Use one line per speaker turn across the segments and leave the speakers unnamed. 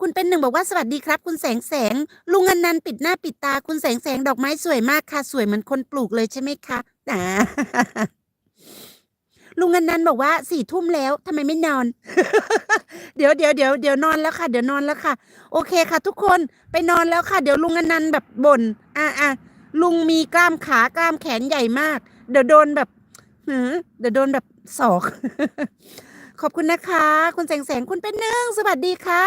คุณเป็นหนึ่งบอกว่าสวัสดีครับ คุณแสงแสง ลุงอนันต์ปิดหน้าปิดตา คุณแสงแสงดอกไม้สวยมากค่ะ สวยเหมือนคนปลูกเลยใช่ไหมคะอ่าลุงอนันต์บอกว่าสี่ทุ่มแล้วทำไมไม่นอน เดี๋ยวเดี๋ยวเดี๋ยวเดี๋ยวนอนแล้วค่ะ เดี๋ยวนอนแล้วค่ะ โอเคค่ะ ทุกคนไปนอนแล้วค่ะ เดี๋ยวลุงอนันต์แบบบ่นอะอะลุงมีกล้ามขากล้ามแขนใหญ่มาก เดี๋ยวโดนแบบหือเดี๋ยวโดนแบบศอก ขอบคุณนะคะ คุณแสงแสงคุณเป็นหนึ่งสวัสดีค่ะ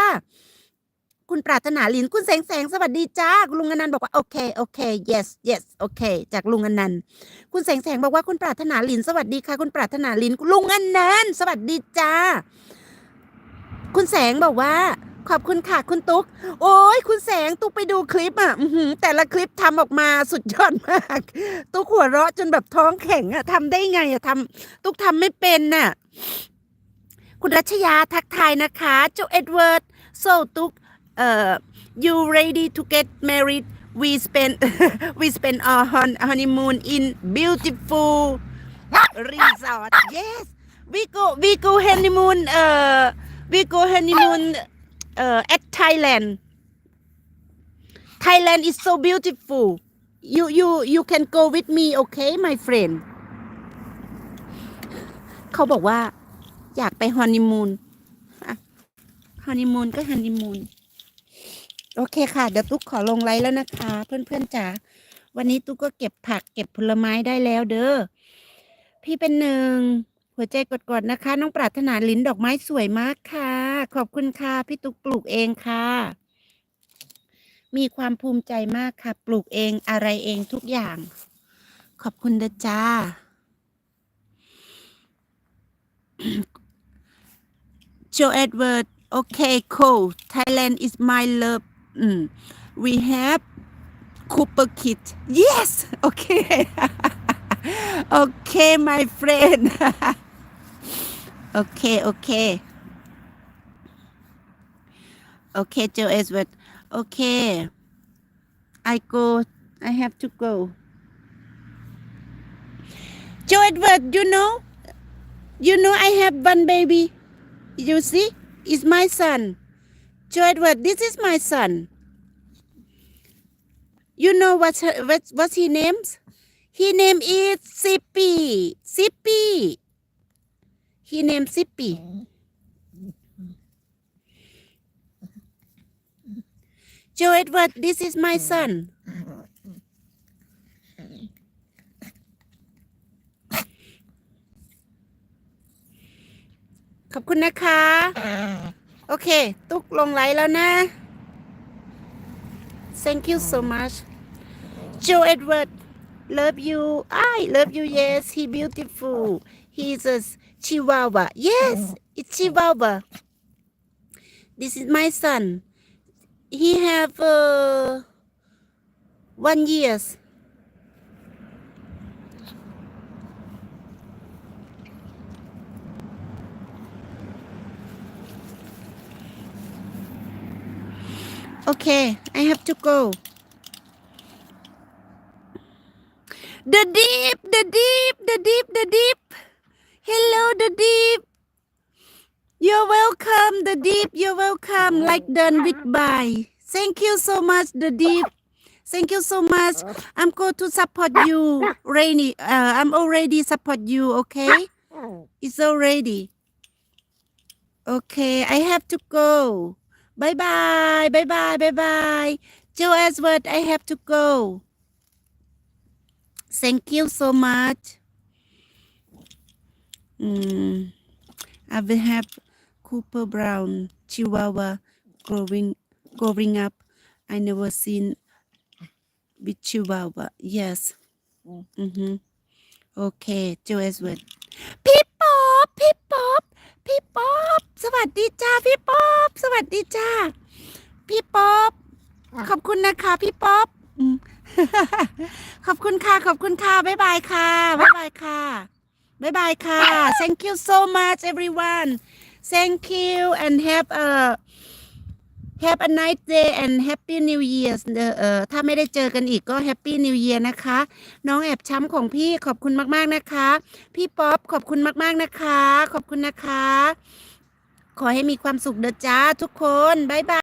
คุณปรารถนาลินคุณแสงแสงสวัสดีจ้าลุงอนันต์บอกว่าโอเคโอเค yes yes โอเค จากลุงอนันต์คุณแสงแสงบอกว่าคุณปรารถนาลินสวัสดีค่ะ คุณปรารถนาลินลุงอนันต์สวัสดีจ้า คุณแสงบอกว่าขอบคุณค่ะคุณตุ๊ก โอ้ยคุณแสงตุ๊กไปดูคลิปอะแต่ละคลิปทำออกมาสุดยอดมาก ตุ๊กหัวเราะจนแบบท้องแข็งอะทำได้ไงอะทำตุ๊กทำไม่เป็นน่ะ คุณรัชยาทักทายนะคะ เจ้าเอ็ดเวิร์ดโซตุ๊ก เอ่อ you ready to get married we spend we spend our hon- honeymoon in beautiful resort yes we go we go honeymoon เอ่อ we go honeymoon เอ่อ at Thailand Thailand is so beautiful you you you can go with me okay my friend เขาบอกว่า อยากไปฮอนนีมูนฮอนนีมูนก็ฮันนีมูน โอเคค่ะ เดี๋ยวตุ๊กขอลงไลน์แล้วนะคะ เพื่อนๆจ๋าวันนี้ตุ๊กก็เก็บผักเก็บผลไม้ได้แล้วเด้อพี่เป็นหนึ่งหัวใจกดๆนะคะ น้องปรารถนาลิ้นดอกไม้สวยมากค่ะ ขอบคุณค่ะ พี่ตุ๊กปลูกเองค่ะ มีความภูมิใจมากค่ะ ปลูกเองอะไรเองทุกอย่าง ขอบคุณเด้อจ้า Joe Edward okay cool Thailand is my love mm. we have Cooper Kid yes! Okay. Okay my friend. Okay okay. Okay Joe Edward. Okay. I go. I have to go. Joe Edward you know? You know I have one baby. You see, it's my son. Joe Edward, this is my son. You know what's her, what's what's his names? He name is Sippy. Sippy. He named Sippy. Joe Edward, this is my son.. ข เค ตุ๊กลงไลน์แล้วนะ thank you so much Joe Edward love you I love you yes he beautiful he's a chihuahua yes it's chihuahua this is my son he have uh, one years Okay, I have to go. The deep, the deep, the deep, the deep. Hello, the deep. You're welcome, the deep. You're welcome. Like done with bye. Thank you so much, the deep. Thank you so much. I'm going to support you, Rainy. Uh, I'm already support you. Okay, it's already. Okay, I have to go. Bye bye, bye bye, bye bye. Joe Edward, I have to go. Thank you so much. Mm, I will have Cooper Brown Chihuahua growing growing up. I never seen with Chihuahua. Yes. Mm-hmm. Okay, Joe Edward. Peep pop, peep pop, peep pop. สวัสดีจ้าพี่ป๊อปสวัสดีจ้าพี่ป๊อปขอบคุณนะคะพี่ป๊อปอืมขอบคุณค่ะ ขอบคุณค่ะ บ๊ายบายค่ะ บ๊ายบายค่ะ บ๊ายบายค่ะ thank you so much everyone thank you and have a have a nice day and happy new year เอ่อเอ่อถ้าไม่ได้เจอกันอีกก็ happy new year นะคะ น้องแอบช้ำของพี่ขอบคุณมาก ๆ นะคะ พี่ป๊อปขอบคุณมาก ๆ นะคะ ขอบคุณนะคะ ขอให้มีความสุขเด้อจ้าทุกคน บ๊ายบาย